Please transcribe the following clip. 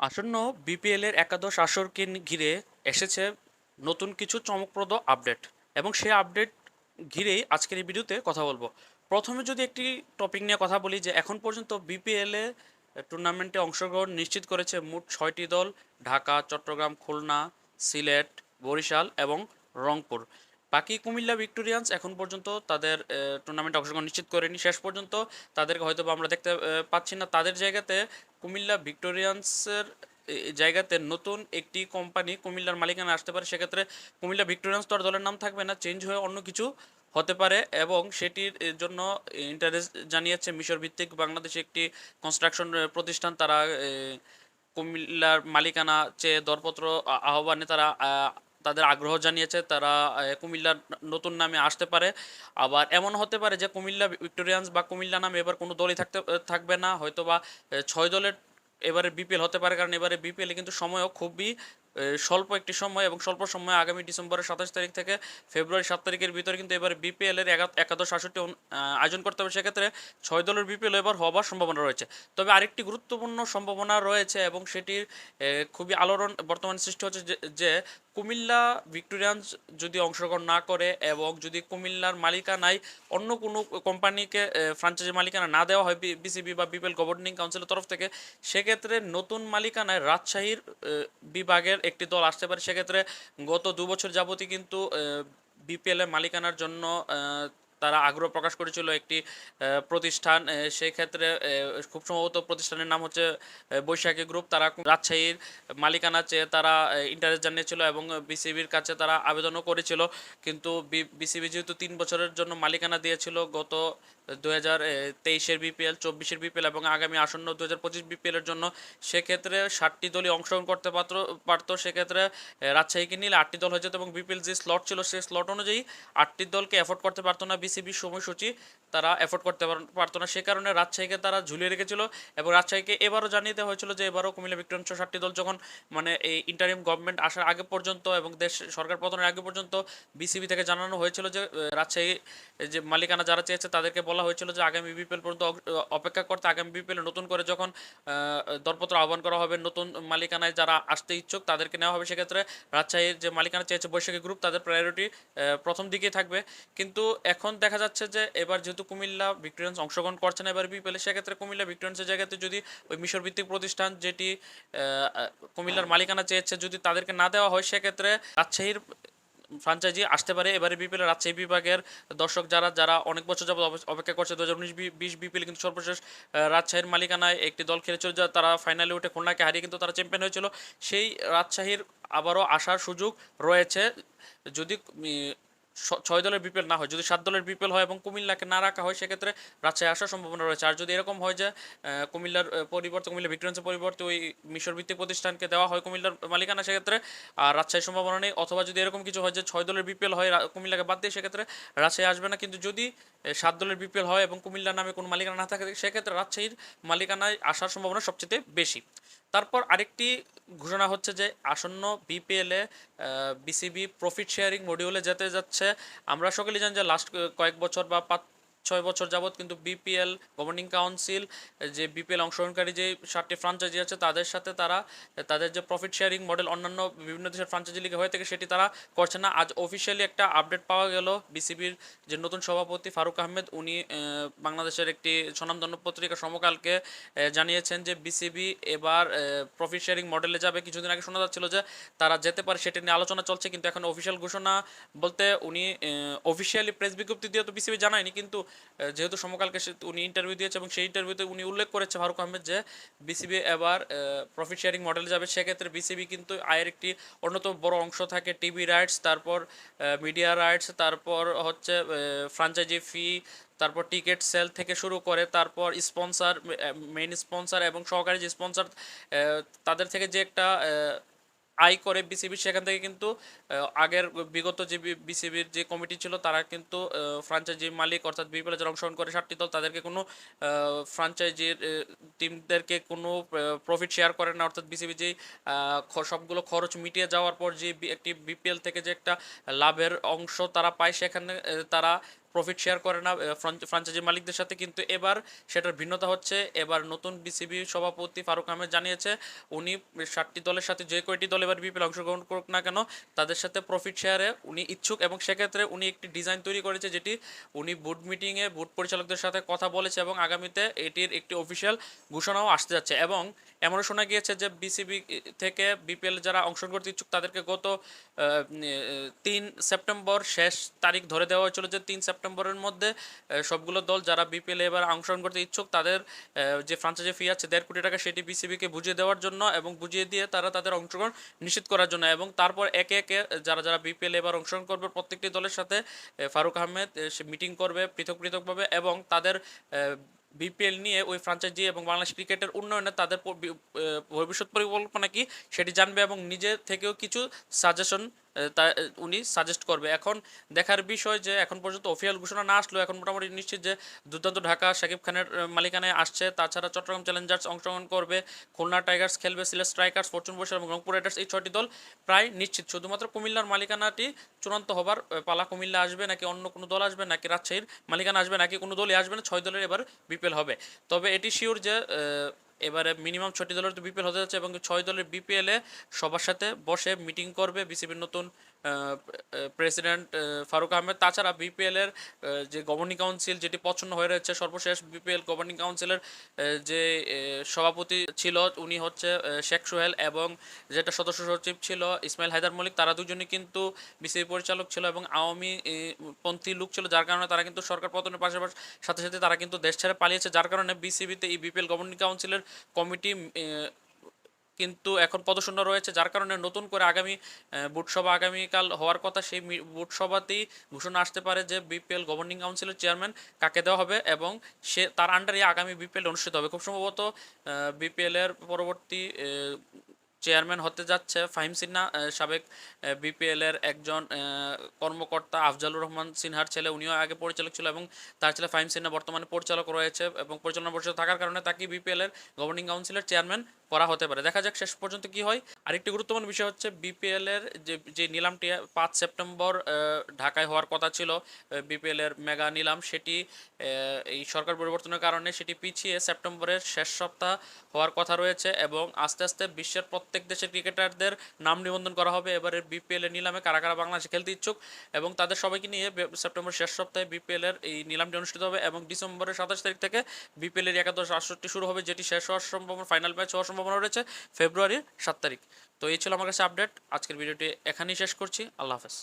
আসন্ন বিপিএল এর একাদশ আসরকে ঘিরে এসেছে নতুন কিছু চমকপ্রদ আপডেট এবং সেই আপডেট ঘিরেই আজকের এই ভিডিওতে কথা বলব। প্রথমে যদি একটি টপিক নিয়ে কথা বলি যে এখন পর্যন্ত বিপিএল এ টুর্নামেন্টে অংশগ্রহণ নিশ্চিত করেছে মোট ছয়টি দল, ঢাকা, চট্টগ্রাম, খুলনা, সিলেট, বরিশাল এবং রংপুর। বাকি কুমিল্লা ভিক্টোরিয়ান্স এখন পর্যন্ত তাদের টুর্নামেন্টে অংশগ্রহণ নিশ্চিত করেনি। শেষ পর্যন্ত তাদেরকে হয়তো আমরা দেখতে পাচ্ছি না। তাদের জায়গাতে কুমিল্লা ভিক্টোরিয়ান্সের জায়গাতে নতুন একটি কোম্পানি কুমিল্লার মালিকানা আসতে পারে। সেক্ষেত্রে কুমিল্লা ভিক্টোরিয়ান্স তো আর দলের নাম থাকবে না চেঞ্জ হয়ে অন্য কিছু হতে পারে এবং সেটির জন্য ইন্টারেস্ট জানিয়েছে মিশর ভিত্তিক বাংলাদেশে একটি কনস্ট্রাকশন প্রতিষ্ঠান। তারা কুমিল্লার মালিকানা চেয়ে দরপত্র আহ্বানে তারা তাদের আগ্রহ জানিয়েছে তারা কুমিল্লার নতুন নামে আসতে পারে। আবার এমন হতে পারে যে কুমিল্লা ভিক্টোরিয়ান্স বা কুমিল্লা নামে এবার কোনো দলই থাকতে থাকবে না। হয়তো বা ছয় দলের এবারে বিপিএল হতে পারে, কারণ এবারে বিপিএলে কিন্তু সময়ও খুবই স্বল্প একটি সময় এবং স্বল্প সময় আগামী ডিসেম্বরের সাতাশ তারিখ থেকে ফেব্রুয়ারি সাত তারিখের ভিতরে কিন্তু এবার বিপিএল এর একা- একাদশ আসরটি আয়োজন করতে হবে। সেক্ষেত্রে ছয় দলের বিপিএল এবার হবার সম্ভাবনা রয়েছে। তবে আরেকটি গুরুত্বপূর্ণ সম্ভাবনা রয়েছে এবং সেটির খুবই আলোড়ন বর্তমানে সৃষ্টি হচ্ছে যে- কুমিল্লা ভিক্টোরিয়ান্স যদি অংশগ্রহণ না করে এবং যদি কুমিল্লার মালিকানায় অন্য কোনো কোম্পানিকে ফ্রাঞ্চাইজি মালিকানা না দেওয়া হয় বিসিবি বা বিপিএল গভর্নিং কাউন্সিলের তরফ থেকে সেক্ষেত্রে নতুন মালিকানায় রাজশাহীর আহ, বিভাগের একটি দল আসতে পারে, সেক্ষেত্রে গত দু বছর যাবতই কিন্তু বিপিএল এর মালিকানার জন্য তারা আগ্রহ প্রকাশ করেছিল একটি প্রতিষ্ঠান সেই ক্ষেত্রে খুব সম্ভবত প্রতিষ্ঠানের নাম হচ্ছে বৈশাখী গ্রুপ। তারা রাজশাহীর মালিকানা চেয়ে তারা ইন্টারেস্ট জানিয়েছিল এবং বিসিবির কাছে তারা আবেদনও করেছিল। কিন্তু বিসিবি যেহেতু তিন বছরের জন্য মালিকানা দিয়েছিল, গত দু হাজার তেইশের বিপিএল, চব্বিশের বিপিএল এবং আগামী আসন্ন দু হাজার পঁচিশ বিপিএলের জন্য সেক্ষেত্রে ষাটটি দলই অংশগ্রহণ করতে পারত পারতো। সেক্ষেত্রে রাজশাহীকে নিলে আটটি দল হয়ে যেত এবং বিপিএল যে স্লট ছিল সেই স্লট অনুযায়ী আটটি দলকে এফোর্ড করতে পারতো না বিসিবির সময়সূচি। তারা এফোর্ড করতে পার- পারতো না। সে কারণে রাজশাহীকে তারা ঝুলিয়ে রেখেছিল এবং রাজশাহীকে এবারও জানিয়ে দেওয়া হয়েছিল যে, এবারও কুমিল্লা ভিক্টোরিয়ান্স ষাটটি দল যখন মানে এই ইন্টারিম গভর্নমেন্ট আসার আগে পর্যন্ত এবং দেশ সরকার পতনের আগে পর্যন্ত বিসিবি থেকে জানানো হয়েছিল যে রাজশাহী যে মালিকানা যারা চেয়েছে তাদেরকে বলা হয়েছিল যে, আগামী বিপিএল পর্যন্ত অপেক্ষা করতে, আগামী বিপিএল নতুন করে যখন দরপত্র আহ্বান করা হবে, নতুন মালিকানায় যারা আসতে ইচ্ছুক তাদেরকে নেওয়া হবে, সেক্ষেত্রে রাজশাহীর যে মালিকানা চেয়েছে বৈশাখী গ্রুপ তাদের প্রায়োরিটি প্রথম দিকেই থাকবে। কিন্তু এখন দেখা যাচ্ছে যে, এবার যেহেতু কুমিল্লা ভিক্টোরিয়ান্স অংশগ্রহণ করছে না, এবার বিপিএলে সেক্ষেত্রে কুমিল্লা ভিক্টোরিয়ান্সের জায়গাতে যদি ওই মিশর ভিত্তিক প্রতিষ্ঠান যেটি কুমিল্লার মালিকানা চেয়েছে যদি তাদেরকে না দেওয়া হয়, সেক্ষেত্রে রাজশাহীর ফ্রাঞ্চাইজি আসতে পারে। এবারে বিপিএল রাজশাহী বিভাগের দর্শক যারা যারা অনেক বছর যাবত অপেক্ষা করছে দু হাজার উনিশ বিশ বিপিএল কিন্তু সর্বশেষ রাজশাহীর মালিকানায় একটি দল খেলেছিল যা তারা ফাইনালে উঠে খুলনাকে হারিয়ে কিন্তু তারা চ্যাম্পিয়ন হয়েছিল। সেই রাজশাহীর আবারও আসার সুযোগ রয়েছে। যদি ছয় দলের বিপিএল না হয়, যদি সাত দলের বিপিএল হয় এবং কুমিল্লাকে না রাখা হয়, সেক্ষেত্রে রাজশাহী আসার সম্ভাবনা রয়েছে। আর যদি এরকম হয় যে কুমিল্লার পরিবর্তে, কুমিল্লা ভিক্টোরিয়ান্সের পরিবর্তে ওই মিশর ভিত্তিক প্রতিষ্ঠানকে দেওয়া হয় কুমিল্লার মালিকানা, সেক্ষেত্রে আর রাজশাহীর সম্ভাবনা নেই। অথবা যদি এরকম কিছু হয় যে, ছয় দলের বিপিএল হয় কুমিল্লাকে বাদ দিয়ে, সেক্ষেত্রে রাজশাহী আসবে না। কিন্তু যদি সাত দলের বিপিএল হয় এবং কুমিল্লার নামে কোনো মালিকানা না থাকে, সেক্ষেত্রে রাজশাহীর মালিকানায় আসার সম্ভাবনা সবচেয়ে বেশি। তারপর আরেকটি ঘোষণা হচ্ছে যে, আসন্ন বিপিএলে বিসিবি প্রফিট শেয়ারিং মডিউলে যেতে যাচ্ছে আমরা সকলেই জানি যে লাস্ট কয়েক বছর বা ছয় বছর যাবত কিন্তু বিপিএল গভর্নিং কাউন্সিল যে বিপিএল অংশগ্রহণকারী যে সাতটি ফ্রাঞ্চাইজি আছে, তাদের সাথে তারা, তাদের যে প্রফিট শেয়ারিং মডেল অন্যান্য বিভিন্ন দেশের ফ্রাঞ্চাইজি লিগে হয়ে থাকে, সেটি তারা করছে না। আজ অফিসিয়ালি একটা আপডেট পাওয়া গেল বিসিবির যে নতুন সভাপতি ফারুক আহমেদ, উনি বাংলাদেশের একটি স্বনামধন্য পত্রিকা সমকালকে জানিয়েছেন যে বিসিবি এবার প্রফিট শেয়ারিং মডেলে যাবে। কিছুদিন আগে শোনা যাচ্ছিল যে তারা যেতে পারে, সেটি নিয়ে আলোচনা চলছে, কিন্তু এখন অফিসিয়াল ঘোষণা বলতে উনি অফিসিয়ালি প্রেস বিজ্ঞপ্তি দিয়ে তো বিসিবি জানায়নি, কিন্তু যেহেতু সমকালকে উনি ইন্টারভিউ দিয়েছে এবং সেই ইন্টারভিউতে উনি উল্লেখ করেছে ফারুক আহমেদ যে বিসিবি এবার প্রফিট শেয়ারিং মডেলে যাবে। সেক্ষেত্রে বিসিবি কিন্তু আয়ের একটি অন্যতম বড় অংশ থাকে টিভি রাইটস তারপর মিডিয়া রাইটস তারপর হচ্ছে ফ্রাঞ্চাইজি ফি তারপর টিকিট সেল থেকে শুরু করে, তারপর স্পন্সর মেইন স্পন্সর এবং সহকারী যে স্পন্সর তাদের থেকে যে একটা আয় করে বিসিবি সেখান থেকে কিন্তু আগের বিগত যে বিসিবির যে কমিটি ছিল, তারা কিন্তু ফ্রাঞ্চাইজি মালিক অর্থাৎ বিপিএল যারা অংশগ্রহণ করে সাতটি দল, তাদেরকে কোনো ফ্রাঞ্চাইজির টিমদেরকে কোনো প্রফিট শেয়ার করে না। অর্থাৎ বিসিবি যেই সবগুলো খরচ মিটিয়ে যাওয়ার পর যে একটি বিপিএল থেকে যে একটা লাভের অংশ তারা পায়, সেখানে তারা প্রফিট শেয়ার করে না ফ্রাঞ্চাইজি মালিকদের সাথে, কিন্তু এবার সেটার ভিন্নতা হচ্ছে, এবার নতুন বিসিবি সভাপতি ফারুক আহমেদ জানিয়েছে, উনি ষাটটি দলের সাথে যে কয়টি দল এবার বিপিএল অংশগ্রহণ করুক না কেন, তাদের সাথে প্রফিট শেয়ারে উনি ইচ্ছুক এবং সেক্ষেত্রে উনি একটি ডিজাইন তৈরি করেছে, যেটি উনি বুট মিটিংয়ে বুট পরিচালকদের সাথে কথা বলেছে এবং আগামীতে এটির একটি অফিসিয়াল ঘোষণাও আসতে যাচ্ছে। এবং এমনও শোনা গিয়েছে যে বিসিবি থেকে বিপিএল যারা অংশগ্রহণ করতে ইচ্ছুক, তাদেরকে গত তিন সেপ্টেম্বর শেষ তারিখ ধরে দেওয়া হয়েছিল যে তিন সেপ্টেম্বরের মধ্যে সবগুলো দল যারা বিপিএল এবার অংশগ্রহণ করতে ইচ্ছুক, তাদের যে ফ্রাঞ্চাইজি ফি আছে, দেড় কোটি টাকা, সেটি বিসিবিকে বুঝিয়ে দেওয়ার জন্য এবং বুঝিয়ে দিয়ে তারা তাদের অংশগ্রহণ নিশ্চিত করার জন্য এবং তারপর একে একে যারা যারা বিপিএল এবার অংশগ্রহণ করবে, প্রত্যেকটি দলের সাথে ফারুক আহমেদ সে মিটিং করবে পৃথক পৃথকভাবে এবং তাদের বিপিএল নিয়ে ওই ফ্রাঞ্চাইজি এবং বাংলাদেশ ক্রিকেটের উন্নয়নে তাদের ভবিষ্যৎ পরিকল্পনা কি সেটি জানবে এবং নিজে থেকেও কিছু সাজেশন তা উনি সাজেস্ট করবে। এখন দেখার বিষয় যে, এখন পর্যন্ত অফিসিয়াল ঘোষণা না আসলেও এখন মোটামুটি নিশ্চিত যে, দুর্দান্ত ঢাকা শাকিব খানের মালিকানায় আসছে। তাছাড়া চট্টগ্রাম চ্যালেঞ্জার্স অংশগ্রহণ করবে। খুলনা টাইগার্স খেলবে, সিলেট স্ট্রাইকার্স, ফরচুন বৈশাখ এবং রংপুর রাইডার্স এই ছয়টি দল প্রায় নিশ্চিত। শুধুমাত্র কুমিল্লার মালিকানাটি চূড়ান্ত হবার পালা কুমিল্লা আসবে নাকি অন্য কোনো দল আসবে, নাকি রাজশাহীর মালিকানা আসবে, নাকি কোনো দলই আসবে না, ছয় দলের এবার বিপিএল হবে। তবে এটি শিওর যে এবারে মিনিমাম ছয়টি দলের তো বিপিএল হতে যাচ্ছে এবং ছয় দলের বিপিএলে সবার সাথে বসে মিটিং করবে বিসিবির নতুন প্রেসিডেন্ট ফারুক আহমেদ। তাছাড়া বিপিএল এর যে গভর্নিং কাউন্সিল যেটি পছন্দ হয়ে রয়েছে, সর্বশেষ বিপিএল গভর্নিং কাউন্সিলের যে সভাপতি ছিল উনি হচ্ছে শেখ সোহেল এবং যেটা সদস্য সচিব ছিল ইসমাইল হায়দার মল্লিক, তারা দুজনই কিন্তু বিসিবি পরিচালক ছিল এবং আওয়ামী পন্থী লোক ছিল, যার কারণে তারা কিন্তু সরকার পতনের পাশাপাশি, সাথে সাথে তারা কিন্তু দেশ ছেড়ে পালিয়েছে। যার কারণে বিসিবিতে এই বিপিএল গভর্নিং কাউন্সিলের কমিটি কিন্তু এখন পদশূন্য রয়েছে, যার কারণে নতুন করে আগামী বুটসভা আগামীকাল হওয়ার কথা সেই বুটসভাতেই ঘোষণা আসতে পারে যে বিপিএল গভর্নিং কাউন্সিলের চেয়ারম্যান কাকে দেওয়া হবে এবং সে তার আন্ডারে আগামী বিপিএল অনুষ্ঠিত হবে। খুব সম্ভবত বিপিএল এর পরবর্তী চেয়ারম্যান হতে যাচ্ছে ফাহিম সিনহা সাবেক বিপিএল এর একজন কর্মকর্তা আফজালুর রহমান সিনহার ছেলে, উনিও আগে পরিচালক ছিল এবং তার ছেলে ফাহিম সিনহা বর্তমানে পরিচালক রয়েছে এবং পরিচালনা পরিষদ থাকার কারণে তাকে বিপিএল এর গভর্নিং কাউন্সিলের চেয়ারম্যান করা হতে পারে। দেখা যাক শেষ পর্যন্ত কি হয়। আরেকটি গুরুত্বপূর্ণ বিষয় হচ্ছে বিপিএল এর যে যে নিলামটি পাঁচ সেপ্টেম্বর ঢাকায় হওয়ার কথা ছিল বিপিএল এর মেগা নিলাম, সেটি এই সরকার পরিবর্তনের কারণে সেটি পিছিয়ে সেপ্টেম্বরের শেষ সপ্তাহ হওয়ার কথা রয়েছে এবং আস্তে আস্তে বিশ্বের প্রত্যেক দেশের ক্রিকেটারদের নাম নিবন্ধন করা হবে। এবারে বিপিএল এর নিলামে কারা কারা বাংলাদেশে খেলতে ইচ্ছুক এবং তাদের সবাইকে নিয়ে সেপ্টেম্বর শেষ সপ্তাহে বিপিএল এর এই নিলামটি অনুষ্ঠিত হবে এবং ডিসেম্বরের সাতাশ তারিখ থেকে বিপিএল এর একাদশ আসরটি শুরু হবে, যেটি শেষ হওয়ার সম্ভাবনা, ফাইনাল ম্যাচ হওয়ার সম্ভাবনা রয়েছে ফেব্রুয়ারির সাত তারিখ। তো এই ছিল আমার কাছে আপডেট আজকের ভিডিওটি এখানেই শেষ করছি। আল্লাহ হাফেজ।